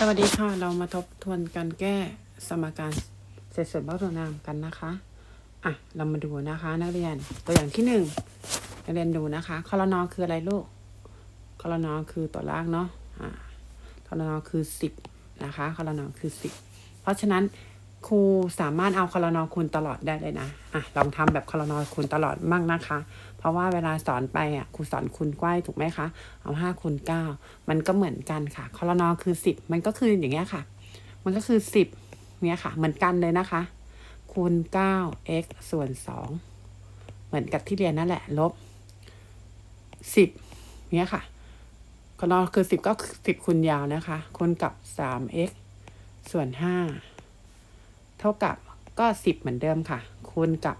สวัสดีค่ะ เรามาทบทวนการแก้สมการเศษส่วนเบ้าตัวนามกันนะคะ อะ เรามาดูนะคะ นักเรียนตัวอย่างที่หนึ่งนักเรียนดูนะคะคอรนอคืออะไรลูกคอรนอคือตัวลากเนาะอ่าคอรนอคือสิบนะคะคอรนอคือสิบเพราะฉะนั้นครูสามารถเอาคอรนอคูณตลอดได้เลยนะอะลองทำแบบคอรนอคูณตลอดมั่งนะคะ เพราะว่าเวลาสอนไปอะครูสอนคูณกว้ายถูกไหมคะ เอาห้าคูณเก้ามันก็เหมือนกันค่ะคอรนอคือสิบมันก็คืออย่างเงี้ยค่ะ มันก็คือสิบเนี้ยค่ะ เหมือนกันเลยนะคะ คูณเก้า x ส่วนสองเหมือนกับที่เรียนนั่นแหละ ลบสิบเนี้ยค่ะคอนอคือสิบก็สิบคูณยาวนะคะคูณกับสาม x ส่วนห้าเท่ากับก็สิบเหมือนเดิมค่ะ คูณกับ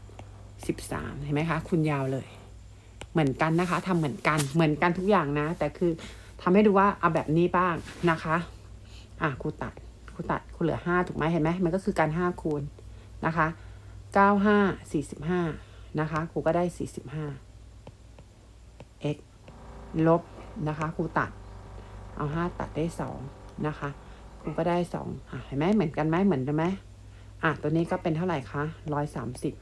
สิบสามเห็นไหมคะ คูณยาวเลย เหมือนกันนะคะทำเหมือนกันเหมือนกันทุกอย่างนะ แต่คือทำให้ดูว่าเอาแบบนี้บ้างนะคะ อะครูตัดครูตัดครูเหลือห้าถูกไหมเห็นไหมมันก็คือการห้าคูณนะคะเก้าห้าสี่สิบห้านะคะครูก็ได้สี่สิบห้า x ลบนะคะครูตัด เอาห้าตัดได้สองนะคะครูก็ได้สองอะเห็นไหมเหมือนกันไหมเหมือนกันไหมอะตัวนี้ก็เป็นเท่าไหร่คะร้อยสามสิบ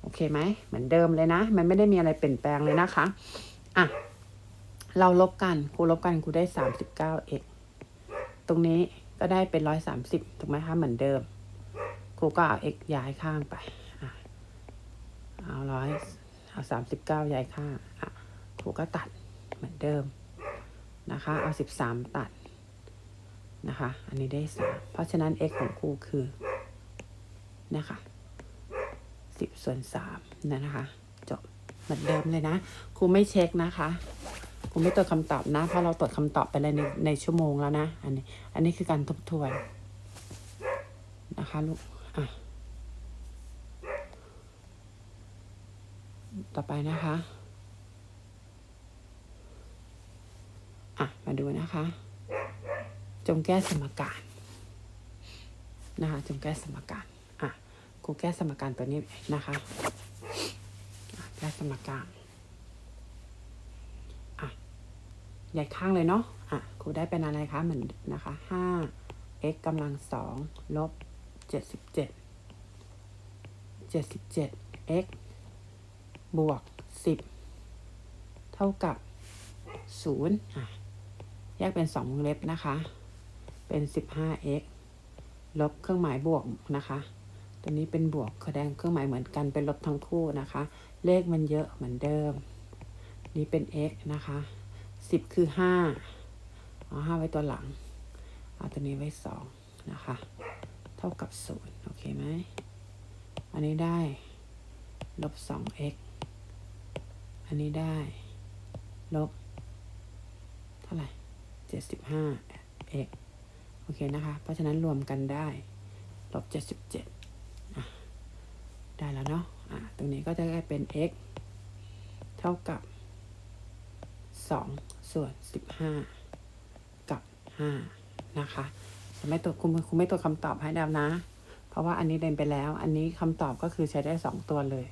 โอเคไหมเหมือนเดิมเลยนะ มันไม่ได้มีอะไรเปลี่ยนแปลงเลยนะคะอะเราลบกันครูลบกันครูได้สามสิบเก้า x ตรงนี้ก็ได้เป็นร้อยสามสิบถูกไหมคะเหมือนเดิมครูก็เอา x ย้ายข้างไปอะเอาร้อยเอาสามสิบเก้าย้ายข้างอะครูก็ตัดเหมือนเดิมนะคะ เอาสิบสามตัดนะคะ อันนี้ได้สามเพราะฉะนั้น x ของครูคือนะคะ สิบส่วนสามนะคะจบเหมือนเดิมเลยนะครูไม่เช็คนะคะครูไม่ตรวจคำตอบนะ เพราะเราตรวจคำตอบไปเลยในในชั่วโมงแล้วนะ อันนี้ อันนี้คือการทบทวนนะคะลูกอะต่อไปนะคะอะมาดูนะคะ จงแก้สมการนะคะจงแก้สมการ อะครูแก้สมการตัวนี้นะคะแก้สมการอะใหญ่ข้างเลยเนาะอะครูได้เป็นอะไรคะเหมือนนะคะห้า x กำลังสองลบเจ็ดสิบเจ็ดเจ็ดสิบเจ็ด x บวกสิบเท่ากับศูนย์อะแยกเป็นสองวงเล็บนะคะ เป็นสิบห้า x ลบเครื่องหมายบวกนะคะ ตัวนี้เป็นบวกแสดงเครื่องหมายเหมือนกันเป็นลบทั้งคู่นะคะ เลขมันเยอะเหมือนเดิม นี่เป็น x นะคะสิบคือห้าเอาห้าไว้ตัวหลัง เอาตัวนี้ไว้สองนะคะ เท่ากับศูนย์โอเคไหม อันนี้ได้ ลบสอง x อันนี้ได้ ลบ เท่าไหร่เจ็ดสิบห้า x โอเคนะคะ เพราะฉะนั้นรวมกันได้ ลบเจ็ดสิบ ได้แล้วเนาะอะตรงนี้ก็จะได้เป็น x เท่ากับสองส่วนสิบห้ากับห้านะคะไม่ตัวคุณคุณไม่ตัวคำตอบให้แล้วนะ เพราะว่าอันนี้เดินไปแล้ว อันนี้คำตอบก็คือใช้ได้สองตัวเลย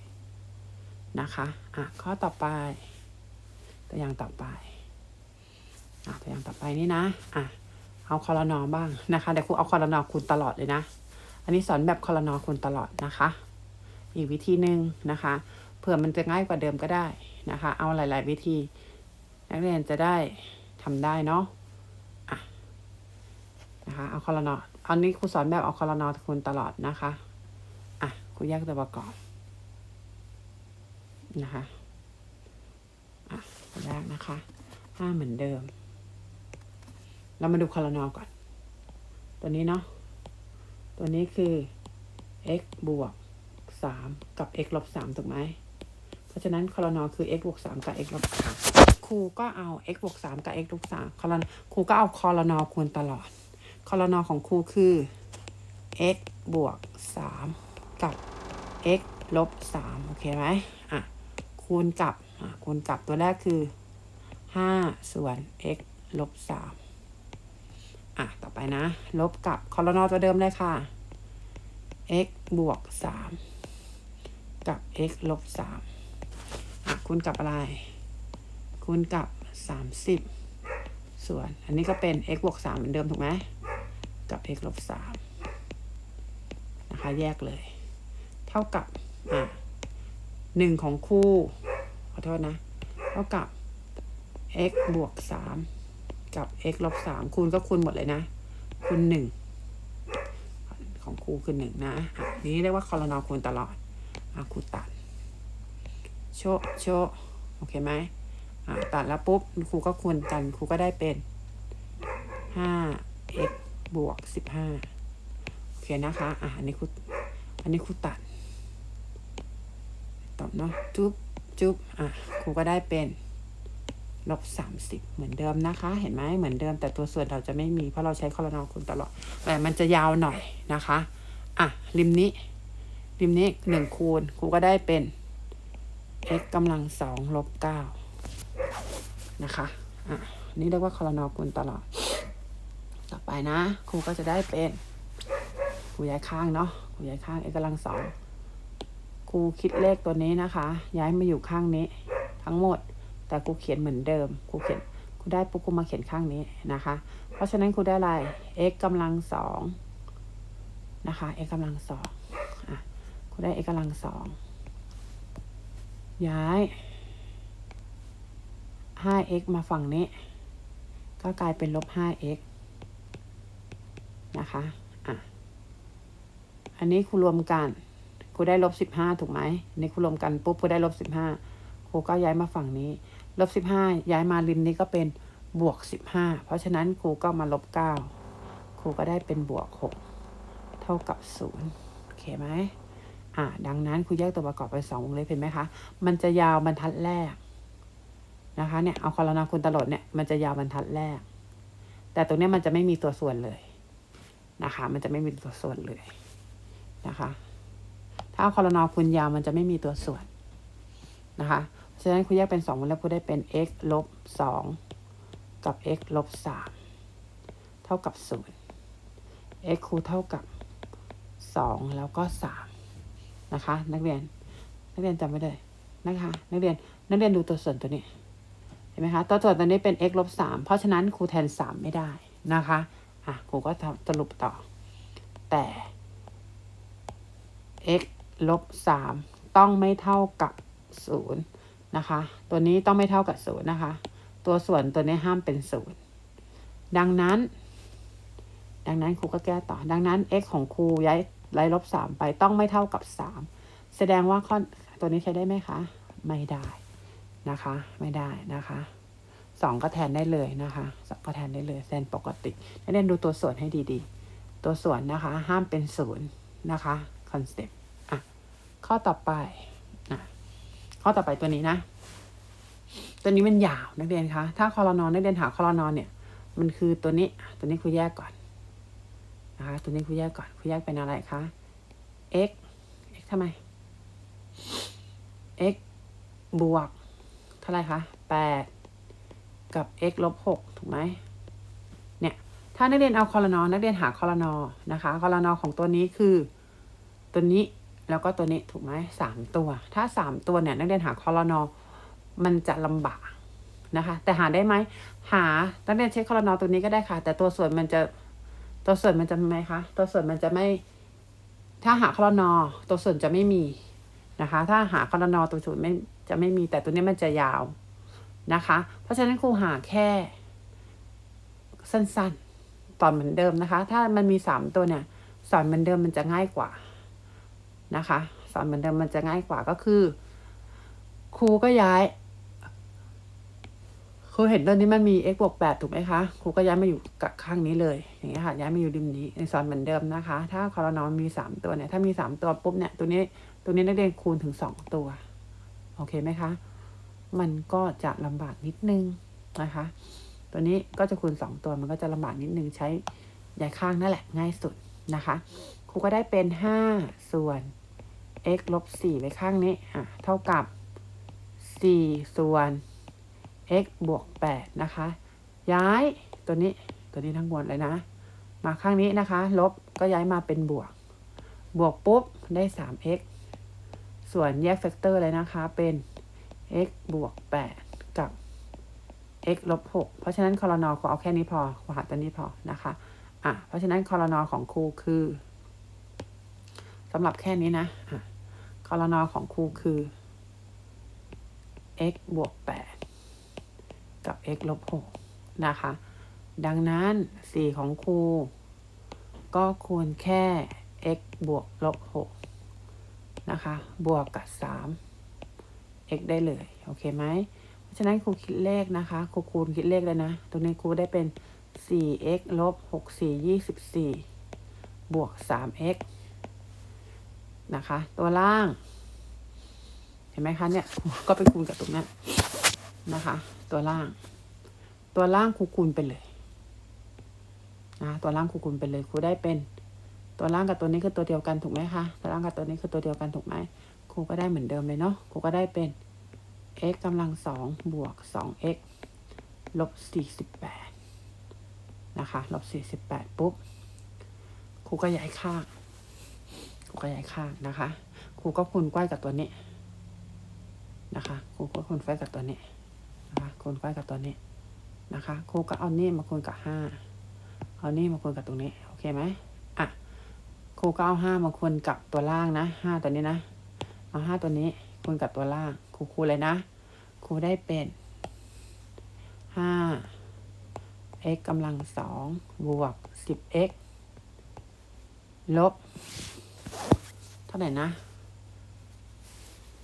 นะคะอะข้อต่อไป ตัวอย่างต่อไปอะตัวอย่างต่อไปนี่นะอะเอาคอรนอบ้างนะคะเดี๋ยวครูเอาคอรนอคูณตลอดเลยนะ อันนี้สอนแบบคอรนอคูณตลอดนะคะ อีกวิธีหนึ่งนะคะ เผื่อมันจะง่ายกว่าเดิมก็ได้นะคะ เอาหลาย ๆ วิธี นักเรียนจะได้ทำได้เนาะะนะคะ เอาคอรนออันนี้ครูสอนแบบเอาคอรนอคูณตลอดนะคะอะครูแยกตัวประกอบนะคะอะตัวแรกนะคะห้าเหมือนเดิม เรามาดูคอรนอก่อน ตัวนี้เนาะตัวนี้คือ x บวก สามกับ x ลบสามถูกไหม เพราะฉะนั้นคอรนอคือ x บวกสามกับ x ลบสามครูก็เอา x บวกสามกับ x ลบสามคอรนครูก็เอาคอรนอคูณตลอด คอรนอของครูคือ x บวกสามกับ x ลบสามโอเคไหมอะ คูณกับ อะ คูณกับตัวแรกคือห้าส่วน x ลบสามอะ ต่อไปนะ ลบกับคอรนอตัวเดิมเลยค่ะ x บวกสาม กับ x ลบสามคูณกับอะไร คูณกับสามสิบส่วน อันนี้ก็เป็น x บวกสามเหมือนเดิมถูกไหม กับ x ลบสามนะคะ แยกเลย เท่ากับ อะหนึ่งของคู่ ขอโทษนะ เท่ากับ x บวกสามกับ x ลบสามคูณก็คูณหมดเลยนะ คูณหนึ่งของครูคือหนึ่งนะอะนี้เรียกว่าคอรนอคูณตลอด อะครูตัด โชโชโอเคไหมอะตัดแล้วปุ๊บครูก็คูณกันครูก็ได้เป็นห้า x บวกสิบห้าโอเคนะคะ อะอันนี้ครูอันนี้ครูตัด ตอบเนาะ จุ๊บจุ๊บอะครูก็ได้เป็นลบสามสิบเหมือนเดิมนะคะ เห็นไหมเหมือนเดิม แต่ตัวส่วนเราจะไม่มีเพราะเราใช้คอรนอคูณตลอด แต่มันจะยาวหน่อยนะคะ อะ ริมนี้ ริมนี้หนึ่งคูณครูก็ได้เป็น x กำลังสองลบเก้านะคะ อะ นี่เรียกว่าคอรนอคูณตลอด ต่อไปนะ ครูก็จะได้เป็นครูย้ายข้างเนาะครูย้ายข้าง x กำลังสองครูคิดเลขตัวนี้นะคะ ย้ายมาอยู่ข้างนี้ ทั้งหมด แต่ครูเขียนเหมือนเดิมครูเขียนครูได้ปุ๊บครูมาเขียนข้างนี้นะคะ เพราะฉะนั้นครูได้อะไร x กำลังสองนะคะ x กำลังสอง ได้ x กลังสอง ย้าย 5x มาฝั่งนี้ ก็กลายเป็นลบ 5x นะคะ อะ อันนี้ครูรวมกันครูได้ลบสิบห้าถูกไหมนนี้ครูรวมกันปุ๊บครูได้ลบสิบห้าครูก็ย้ายมาฝั่งนี้ ลบสิบห้าย้ายมาริมนี้ก็เป็นบวกสิบห้าเพราะฉะนั้นครูก็มาลบเก้าครูก็ได้เป็นบวกหกเท่ากับศูนย์โอเคไหม อะดังนั้นครูแยกตัวประกอบไปสองวงเล็บเห็นไหมคะ มันจะยาวบรรทัดแรกนะคะเนี่ยเอาคอรนาคูณตลอดเนี่ยมันจะยาวบรรทัดแรก แต่ตรงเนี้ยมันจะไม่มีตัวส่วนเลยนะคะ มันจะไม่มีตัวส่วนเลยนะคะ ถ้าเอาคอรนอคูณยาวมันจะไม่มีตัวส่วนนะคะฉะนั้นคุณแยกเป็นสองวงเล็บคุณได้เป็น x ลบสองกับ x ลบสามเท่ากับศูนย์ x คูณเท่ากับสองแล้วก็สาม นะคะ นักเรียน นักเรียนจำไว้เลยนะคะ นักเรียนนักเรียนดูตัวส่วนตัวนี้เห็นไหมคะตัวส่วนตัวนี้เป็น x ลบสามเพราะฉะนั้นครูแทนสามไม่ได้นะคะอะครูก็สรุปต่อ แต่ x ลบสามต้องไม่เท่ากับศูนย์นะคะ ตัวนี้ต้องไม่เท่ากับศูนย์นะคะ ตัวส่วนตัวนี้ห้ามเป็นศูนย์ดังนั้น ดังนั้นครูก็แก้ต่อ ดังนั้น x ของครูย้าย ไล่ลบสามไปต้องไม่เท่ากับสามแสดงว่าข้อตัวนี้ใช้ได้ไหมคะ ไม่ได้นะคะ ไม่ได้นะคะสองก็แทนได้เลยนะคะสองก็แทนได้เลยแทนปกติให้เรียนดูตัวส่วนให้ดีๆ ตัวส่วนนะคะ ห้ามเป็นศูนย์นะคะคอนเซ็ปต์อะข้อต่อไปอะข้อต่อไปตัวนี้นะ ตัวนี้มันยาวนักเรียนคะถ้าคอรนอนนักเรียนหาคอรนอนเนี่ย มันคือตัวนี้ตัวนี้ครูแยกก่อน นะคะ ตัวนี้ครูแยกก่อนครูแยกเป็นอะไรคะ x x ทำไม x บวก เท่าไรคะแปดกับ x ลบหกถูกไหมเนี่ย ถ้านักเรียนเอาคอรนอนักเรียนหาคอรนอนะคะคอรนอของตัวนี้คือ ตัวนี้แล้วก็ตัวนี้ถูกไหมสามตัว ถ้าสามตัวเนี่ยนักเรียนหาคอรนอมันจะลำบากนะคะ แต่หาได้ไหมหานักเรียนเช็คคอรนอตัวนี้ก็ได้ค่ะ แต่ตัวส่วนมันจะ ตัวส่วนมันจะไหมคะ ตัวส่วนมันจะไม่ ถ้าหาคอรนอ ตัวส่วนจะไม่มีนะคะ ถ้าหาคอรนอตัวส่วนไม่จะไม่มีแต่ตัวนี้มันจะยาวนะคะ เพราะฉะนั้นครูหาแค่ สั้นๆ ตอนเหมือนเดิมนะคะ ถ้ามันมีสามตัวเนี่ย สอนเหมือนเดิมมันจะง่ายกว่านะคะ สอนเหมือนเดิมมันจะง่ายกว่าก็คือครูก็ย้าย ครูเห็นตัวนี้มันมี x บวกแปดถูกไหมคะ ครูก็ย้ายมาอยู่กับข้างนี้เลย อย่างเงี้ยค่ะ ย้ายมาอยู่ริมนี้ในสอนเหมือนเดิมนะคะ ถ้าคอรนอมีสามตัวเนี่ย ถ้ามีสามตัวปุ๊บเนี่ย ตัวนี้ ตัวนี้นักเรียนคูณถึงสองตัว โอเคไหมคะ มันก็จะลำบากนิดนึงนะคะ ตัวนี้ก็จะคูณสองตัว มันก็จะลำบากนิดนึง ใช้ย้ายข้างนั่นแหละ ง่ายสุดนะคะ ครูก็ได้เป็นห้าส่วน x ลบสี่ไว้ข้างนี้ อะ เท่ากับสี่ส่วน x บวกแปดนะคะ ย้ายตัวนี้ตัวนี้ทั้งหมดเลยนะ มาข้างนี้นะคะ ลบก็ย้ายมาเป็นบวก บวกปุ๊บ ได้สาม x ส่วนแยกแฟกเตอร์เลยนะคะ เป็น x บวกแปดกับ x ลบหกเพราะฉะนั้นคอรนอขอเอาแค่นี้พอขอหาตัวนี้พอนะคะ อะ เพราะฉะนั้นคอรนอของครูคือสำหรับแค่นี้นะ อะคอรนอของครูคือ x บวก 8 กับ x ลบ6นะคะ ดังนั้นสีของครู ก็ควรแค่ x บวกลบ6นะคะ บวกกับ 3 x ได้เลย โอเคไหม เพราะฉะนั้นครูคิดเลขนะคะ ครูคูณคิดเลขเลยนะ ตรงนี้ครูได้เป็น 4x ลบ6 4 24 บวก 3x นะคะ ตัวล่าง เห็นไหมคะเนี่ย ก็ไปคูณกับตรงนั้นนะคะ ตัวล่าง ตัวล่างครูคูณไปเลยนะตัวล่างครูคูณไปเลยครูได้เป็น ตัวล่างกับตัวนี้คือตัวเดียวกันถูกไหมคะตัวล่างกับตัวนี้คือตัวเดียวกันถูกไหมครูก็ได้เหมือนเดิมเลยเนาะครูก็ได้เป็น x กำลังสองบวก 2x ลบ 48 นะคะ ลบ 48 ปุ๊บ ครูก็ย้ายข้าง ครูก็ย้ายข้างนะคะ ครูก็คูณใกล้กับตัวนี้ นะคะ ครูก็คูณใกล้กับตัวนี้ คูณใกล้กับตัวนี้นะคะ ครูก็เอานี่มาคูณกับห้าเอานี่มาคูณกับตรงนี้ โอเคไหมอะ ครูก็เอาห้ามาคูณกับตัวล่างนะห้าตัวนี้นะ เอาห้าตัวนี้คูณกับตัวล่าง ครูคูณเลยนะ ครูได้เป็นห้า x กำลังสองบวกสิบ x ลบ เท่าไหร่นะ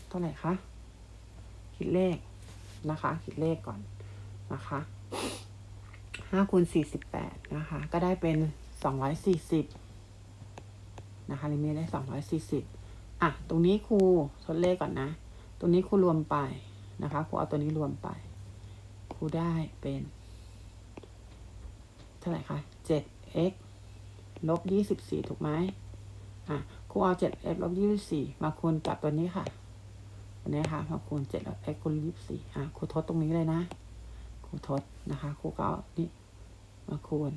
เท่าไหร่คะ คิดเลข นะคะ คิดเลขก่อนนะคะห้าคูณสี่สิบแปดนะคะ ก็ได้เป็นสองร้อยสี่สิบนะคะลิมิตได้สองร้อยสี่สิบอะ ตรงนี้ครูทดเลขก่อนนะ ตรงนี้ครูรวมไปนะคะครูเอาตัวนี้รวมไปครูได้เป็น เท่าไหร่คะเจ็ด x ลบยี่สิบสี่ถูกไหมอะครูเอาเจ็ด x ลบยี่สิบสี่มาคูณกับตัวนี้ค่ะ ตัวนี้ค่ะมาคูณเจ็ดลบ x คูณยี่สิบสี่อะครูทดตรงนี้เลยนะครูทดนะคะครูก็เอานี่มาคูณ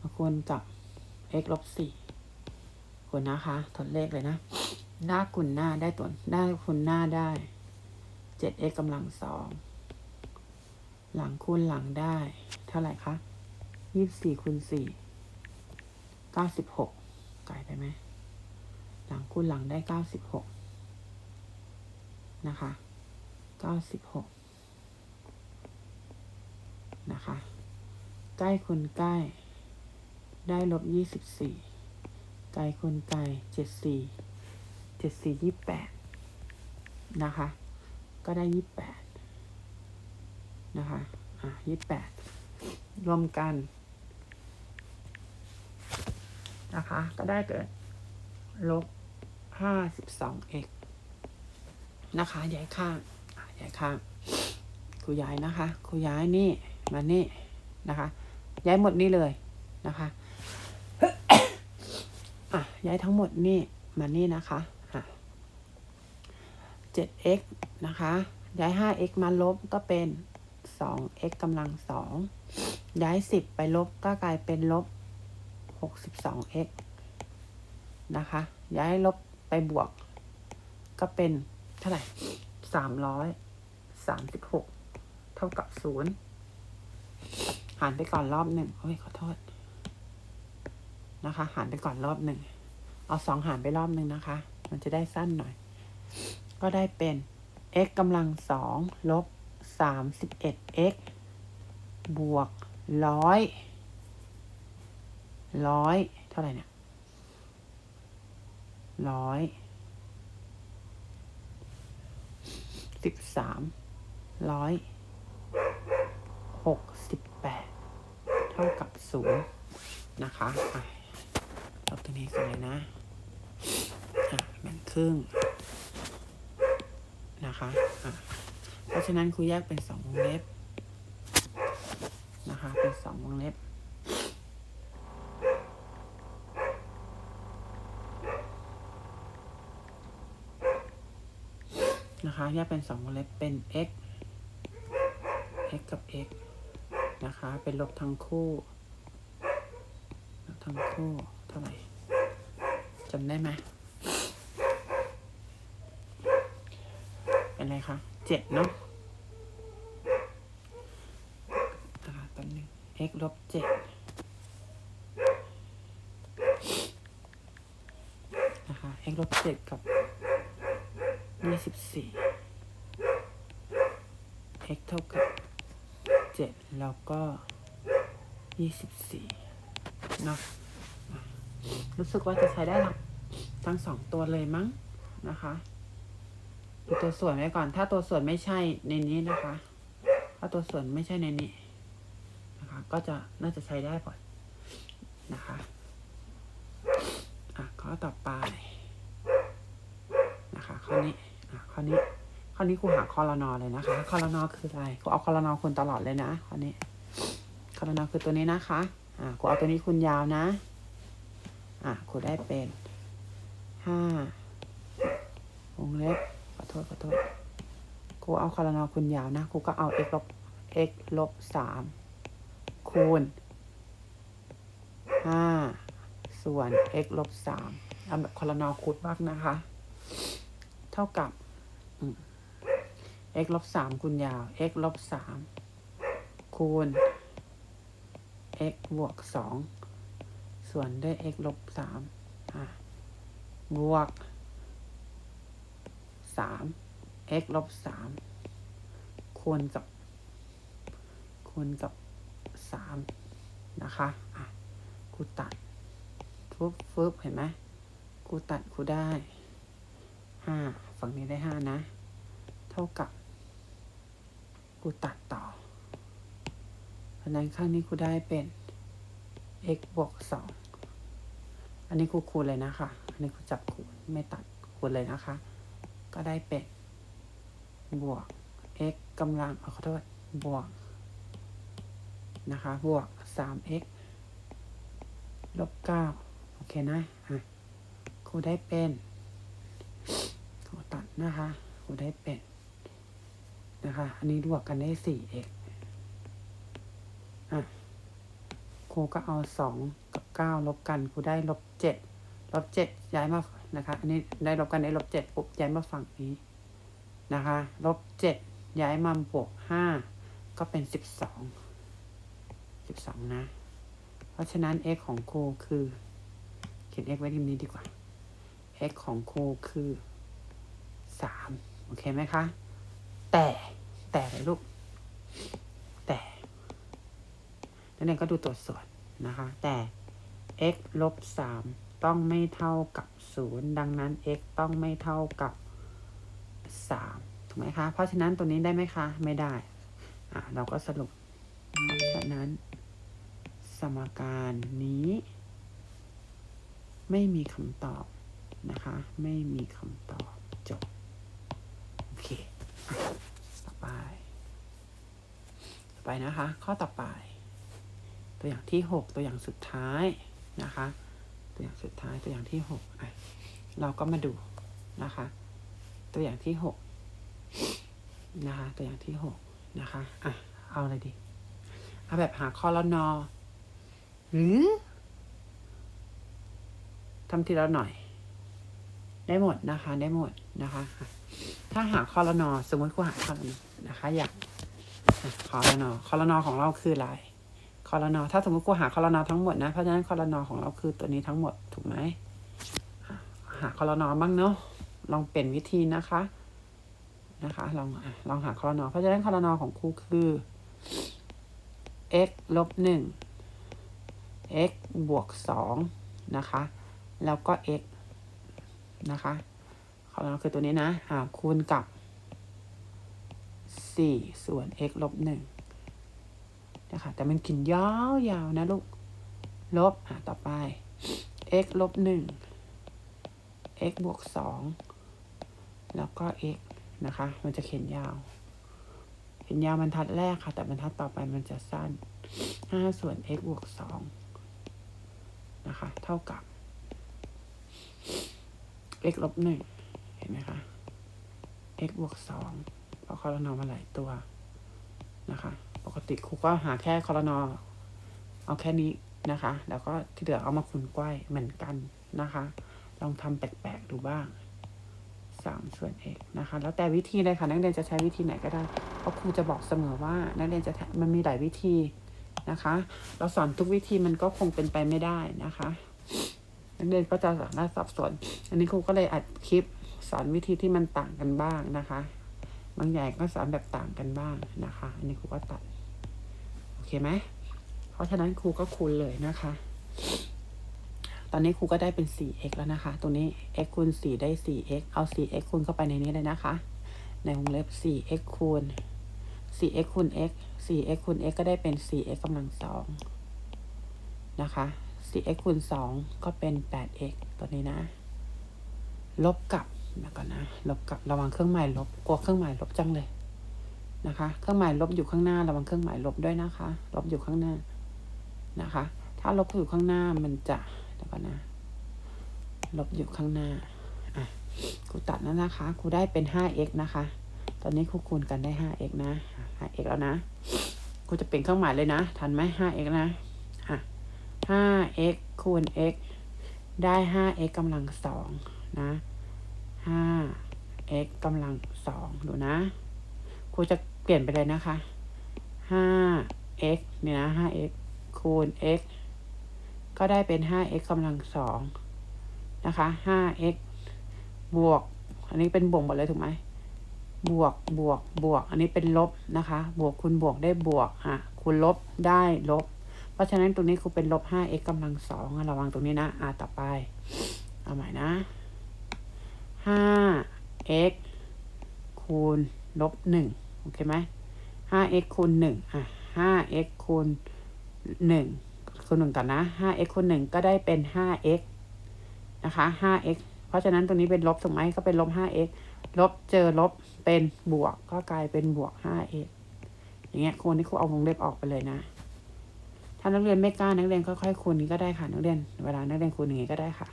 มาคูณกับ x ลบสี่คูณนะคะ ทดเลขเลยนะหน้าคูณหน้าได้ตัวหน้าคูณหน้าได้เจ็ด x กำลังสองหลังคูณหลังได้ เท่าไหร่คะยี่สิบสี่คูณสี่เก้าสิบหกไกลไปไหมหลังคูณหลังได้เก้าสิบหก นะคะเก้าสิบหกนะคะใกล้คูณใกล้ ได้ลบยี่สิบสี่ไกลคูณไกลเจ็ดสี่เจ็ดสี่ยี่แปดนะคะ ก็ได้ยี่แปดนะคะ อะยี่แปดรวมกันนะคะ ก็ได้เกิดลบห้าสิบสองเอก นะคะย้ายข้างย้ายข้างครูย้ายนะคะครูย้ายนี่มานี่นะคะ ย้ายหมดนี่เลยนะคะอะย้ายทั้งหมดนี่มานี่นะคะอะ 7x นะคะ ย้าย 5x มาลบก็เป็น 2x กำลังสองย้าย 10 ไปลบก็กลายเป็นลบ 62x นะคะ ย้ายลบไปบวกก็เป็น เท่าไหร่336เท่ากับ0หารไปก่อนรอบหนึ่งโอ้ยขอโทษ นะคะ หารไปก่อนรอบหนึ่ง เอาสองหารไปรอบหนึ่งนะคะ มันจะได้สั้นหน่อย ก็ได้เป็น x กำลังสองลบสามสิบเอ็ด x บวกร้อยร้อยเท่าไหร่เนี่ยร้อย สิบสามร้อยหกสิบแปดเท่ากับศูนย์นะคะอะลบตัวนี้กันเลยนะอะแบ่งครึ่งนะคะอะเพราะฉะนั้นครูแยกเป็นสองวงเล็บนะคะ เป็นสองวงเล็บ นะคแยกเป็นสองวงเล็บเป็น x x กับ x นะคะ เป็นลบทั้งคู่ลบทั้งคู่เท่าไหร่จำได้ไหมเป็นไรคะเจ็ดเนาะตอนนึง x ลบเจ็ดนะคะ x ลบเจ็ดกับยี่สิบสี่ x เท่ากับเจ็ดแล้วก็ยี่สิบสี่เนาะรู้สึกว่าจะใช้ได้ทั้งทั้งสองตัวเลยมั้งนะคะดูตัวส่วนไว้ก่อน ถ้าตัวส่วนไม่ใช่ในนี้นะคะ ถ้าตัวส่วนไม่ใช่ในนี้นะคะ ก็จะน่าจะใช้ได้ก่อนนะคะข้อต่อไปนะคะข้อนี้อะข้อนี้ข้อนี้ ครูหาคอรนอเลยนะคะคอรนอคืออะไรครูเอาคอรนอคุณตลอดเลยนะข้อนี้คอรนอคือตัวนี้นะคะ อะครูเอาตัวนี้คุณยาวนะ อะครูได้เป็นห้าวงเล็บขอโทษขอโทษครูเอาคอรนอคุณยาวนะครูก็เอา x ลบ x ลบสามคูณห้าส่วน x ลบสามเอาแบบคอลนอคูณมากนะคะ เท่ากับ x ลบสามคูณยาว x ลบสามคูณ x บวกสองส่วนด้วย x ลบสามบวกสาม x ลบสามคูณกับคูณกับสามนะคะอะกูตัดฟึบฟึบเห็นไหมกูตัดกูได้ห้าฝั่งนี้ได้ห้านะ เท่ากับ กูตัดต่อ เพราะนั้นข้างนี้กูได้เป็น x บวกสองอันนี้กูคูณเลยนะคะ อันนี้กูจับคูณไม่ตัดคูณเลยนะคะ ก็ได้เป็น บวก x กำลังขอโทษบวกนะคะ บวกสาม x ลบเก้าโอเคนะอะครูได้เป็นครูตัดนะคะครูได้เป็น นะคะ อันนี้บวกกันได้สี่เอกอะครูก็เอาสองกับเก้าลบกันครูได้ลบเจ็ดลบเจ็ดย้ายมานะคะ อันนี้ได้ลบกันได้ลบเจ็ดปุ๊บย้ายมาฝั่งนี้นะคะลบเจ็ดย้ายมาบวกห้าก็เป็นสิบสองสิบสองนะ เพราะฉะนั้น x ของครูคือเขียน x ไว้ที่นี้ดีกว่า x ของครูคือสามโอเคไหมคะ แต่ แต่เลยลูก แต่นักเรียนก็ดูตัวส่วนนะคะ แต่ x ลบสามต้องไม่เท่ากับศูนย์ดังนั้น x ต้องไม่เท่ากับสามถูกไหมคะ เพราะฉะนั้นตัวนี้ได้ไหมคะ ไม่ได้ อะเราก็สรุปเพราะฉะนั้น สมการนี้ ไม่มีคำตอบนะคะ ไม่มีคำตอบจบ โอเค ต่อไป ต่อไปนะคะ ข้อต่อไป ตัวอย่างที่หกตัวอย่างสุดท้ายนะคะ ตัวอย่างสุดท้ายตัวอย่างที่หกอะเราก็มาดูนะคะ ตัวอย่างที่หกนะคะ ตัวอย่างที่หกนะคะอะเอาอะไรดีเอาแบบหาคอรนอหรือทำทีละหน่อย ได้หมดนะคะ ได้หมดนะคะ ถ้าหาคอรนอสมมติกูหาคอรนอนะคะ อยากคอรนอคอรนอของเราคืออะไรคอรนอถ้าสมมติกูหาคอรนอทั้งหมดนะ เพราะฉะนั้นคอรนอของเราคือตัวนี้ทั้งหมดถูกไหมหาคอรนอบ้างเนาะลองเปลี่ยนวิธีนะคะ นะคะ ลองลองหาคอรนอเพราะฉะนั้นคอรนอของครูคือ x ลบหนึ่ง x บวกสองนะคะ แล้วก็ x นะคะของเราคือตัวนี้นะอ่าคูณกับสี่ส่วน x ลบหนึ่งนะคะ แต่มันกินยาวๆนะลูก ลบ อ่าต่อไป x ลบหนึ่ง x บวกสองแล้วก็ x นะคะ มันจะเขียนยาว เขียนยาวบรรทัดแรกค่ะ แต่บรรทัดต่อไปมันจะสั้นห้าส่วน x บวกสองนะคะ เท่ากับ x ลบหนึ่งเห็นไหมคะ x บวกสองเพราะคอรนอมาหลายตัวนะคะ ปกติครูก็หาแค่คอรนอเอาแค่นี้นะคะ แล้วก็ที่เหลือเอามาคูณกว้ายเหมือนกันนะคะ ลองทำแปลกๆดูบ้างสามส่วน x นะคะ แล้วแต่วิธีเลยค่ะ นักเรียนจะใช้วิธีไหนก็ได้ เพราะครูจะบอกเสมอว่า นักเรียนจะมันมีหลายวิธีนะคะ เราสอนทุกวิธีมันก็คงเป็นไปไม่ได้นะคะ นักเรียนก็จะสามารถสับสน อันนี้ครูก็เลยอัดคลิปสอนวิธีที่มันต่างกันบ้างนะคะ บางอย่างก็สอนแบบต่างกันบ้างนะคะ อันนี้ครูก็ตัด โอเคไหม เพราะฉะนั้นครูก็คูณเลยนะคะ ตอนนี้ครูก็ได้เป็น 4x แล้วนะคะตรงนี้ x คูณ 4 ได้ 4x เอา 4x คูณเข้าไปในนี้เลยนะคะ ในวงเล็บ 4x คูณ 4x คูณ x 4x คูณ x ก็ได้เป็น 4x กำลังสองนะคะ 4x คูณ2 ก็เป็น 8x ตัวนี้นะ ลบกับเดี๋ยวก่อนนะ ลบกับระวังเครื่องหมายลบ กลัวเครื่องหมายลบจังเลยนะคะ เครื่องหมายลบอยู่ข้างหน้า ระวังเครื่องหมายลบด้วยนะคะ ลบอยู่ข้างหน้านะคะ ถ้าลบอยู่ข้างหน้ามันจะเดี๋ยวก่อนนะ ลบอยู่ข้างหน้า อะครูตัดแล้วนะคะครูได้เป็น 5x นะคะ ตอนนี้ครูคูณกันได้ 5x นะ 5x แล้วนะครูจะเป็นเครื่องหมายเลยนะ ทันไหม 5x นะอะ 5x คูณ x ได้ 5x กำลังสองนะ 5x กำลังสองดูนะ ครูจะเปลี่ยนไปเลยนะคะ 5x เนี่ยนะ 5x คูณ x ก็ได้เป็น 5x กำลังสองนะคะ 5x บวก อันนี้เป็นบวกหมดเลยถูกไหม บวก บวก บวก อันนี้เป็นลบนะคะ บวกคูณบวกได้บวก อะ คูณลบได้ลบ ราะฉะนั้นตรงนี้ครูเป็นลบ 5x กำลังสองระวังตรงนี้นะอะต่อไป เอาใหม่นะ 5x คูณลบหนึ่งโอเคไหม 5x คูณหนึ่งอะ 5x คูณหนึ่งคูณหนึ่งก่อนนะ 5x คูณหนึ่งก็ได้เป็น 5x นะคะ 5x เพราะฉะนั้นตรงนี้เป็นลบถูกไหมก็เป็นลบ 5x ลบเจอลบเป็นบวกก็กลายเป็นบวก 5x อย่างเงี้ยคูณที่ครูเอาวงเล็บออกไปเลยนะ ถ้านักเรียนไม่กล้านักเรียนค่อยๆคูณนี้ก็ได้ค่ะนักเรียนเวลานักเรียนคูณอย่างนี้ก็ได้ค่ะ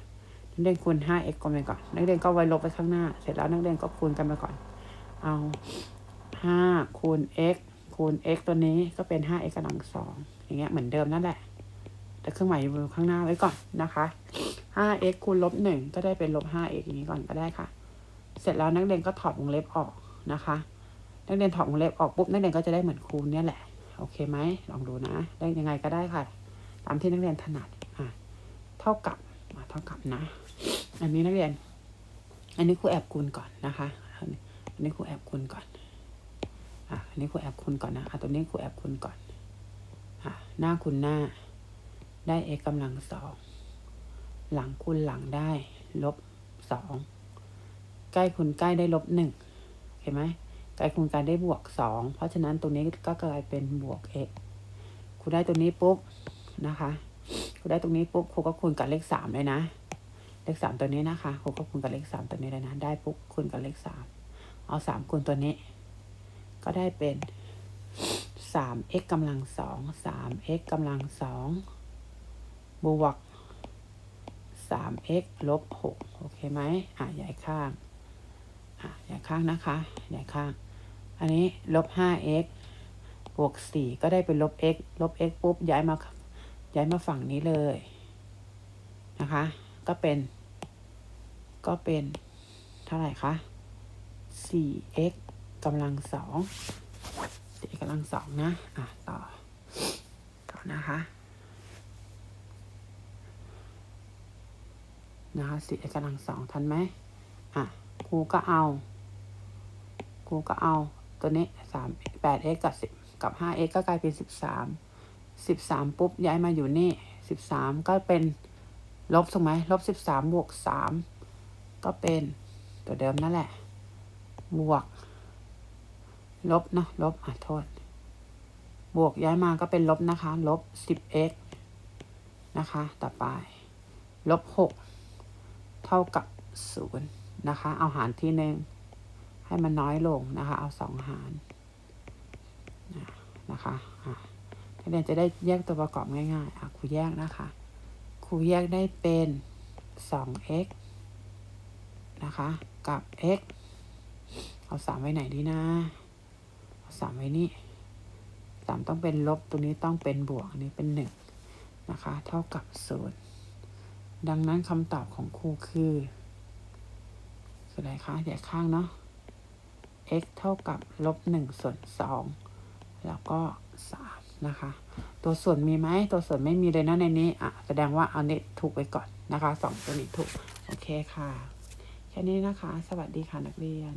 นักเรียนคูณ 5x ก่อนไปก่อนนักเรียนก็ไว้ลบไปข้างหน้า เสร็จแล้วนักเรียนก็คูณกันไปก่อน เอา 5 คูณ x คูณ x ตัวนี้ก็เป็น 5x กำลังสองอย่างเงี้ยเหมือนเดิมนั่นแหละ แต่เครื่องหมายอยู่ข้างหน้าไว้ก่อนนะคะ 5x คูณลบหนึ่งก็ได้เป็นลบ 5x อย่างนี้ก่อนก็ได้ค่ะ เสร็จแล้วนักเรียนก็ถอดวงเล็บออกนะคะ นักเรียนถอดวงเล็บออกปุ๊บนักเรียนก็จะได้เหมือนคูณเนี่ยแหละ โอเคไหมลองดูนะ ได้ยังไงก็ได้ค่ะ ตามที่นักเรียนถนัดอะเท่ากับอะเท่ากับนะ อันนี้นักเรียน อันนี้ครูแอบคูณก่อนนะคะอันนี้ครูแอบคูณก่อนอะอันนี้ครูแอบคูณก่อนนะอะตัวนี้ครูแอบคูณก่อนอะหน้าคูณหน้า ได้ x กำลังสองหลังคูณหลังได้ลบสองใกล้คูณใกล้ได้ลบหนึ่งเห็นไหม กล้คูณกันได้บวกสองเพราะฉะนั้นตรงนี้ก็กลายเป็นบวก x ครูได้ตรงนี้ปุ๊บนะคะครูได้ตรงนี้ปุ๊บครูก็คูณกับเลขสามเลยนะ เลขสามตัวนี้นะคะครูก็คูณกับเลขสามตัวนี้เลยนะ ได้ปุ๊บคูณกับเลขสามเอาสามคูณตัวนี้ ก็ได้เป็นสาม x กำลังสองสาม x กำลังสองบวกสาม x ลบหกโอเคไหมอะใหญ่ข้าง อะใหญ่ข้างนะคะใหญ่ข้าง อันนี้ลบห้า x บวกสี่ก็ได้เป็นลบ x ลบ x ปุ๊บ ย้ายมา ย้ายมาฝั่งนี้เลย นะคะ ก็เป็น ก็เป็น เท่าไหร่คะ 4x กำลังสอง 4x กำลังสองนะ อะ ต่อ ต่อนะคะ นะคะ 4x กำลังสองทันไหมอะครูก็เอาครูก็เอา ตัวนี้สาม 8x กับ10กับ 5x ก็กลายเป็น13 13ปุ๊บย้ายมาอยู่นี่13ก็เป็นลบถูกไหมลบ13บวก3ก็เป็นตัวเดิมนั่นแหละ บวก ลบนะ ลบอะโทษ บวกย้ายมาก็เป็นลบนะคะ ลบ 10x นะคะ ต่อไป ลบ6เท่ากับ0นะคะ เอาหารที่หนึ่ง ให้มันน้อยลงนะคะ เอาสองหารนะคะนักเรียนจะได้แยกตัวประกอบง่ายๆครูแยกนะคะ ครูแยกได้เป็น 2x นะคะ กับ x เอาสามไว้ไหนดีนะ เอาสามไว้นี่สามต้องเป็นลบตรงนี้ต้องเป็นบวก อันนี้เป็นหนึ่งนะคะ เท่ากับศูนย์ดังนั้นคำตอบของครูคือ คืออะไรคะเดี๋ยวข้างเนาะ x เท่ากับลบหนึ่งส่วนสองแล้วก็สามนะคะ ตัวส่วนมีไหมตัวส่วนไม่มีเลยนะในนี้อะแสดงว่าเอาเน็ตถูกไปก่อนนะคะสองตัวนี้ถูก โอเคค่ะ แค่นี้นะคะ สวัสดีค่ะนักเรียน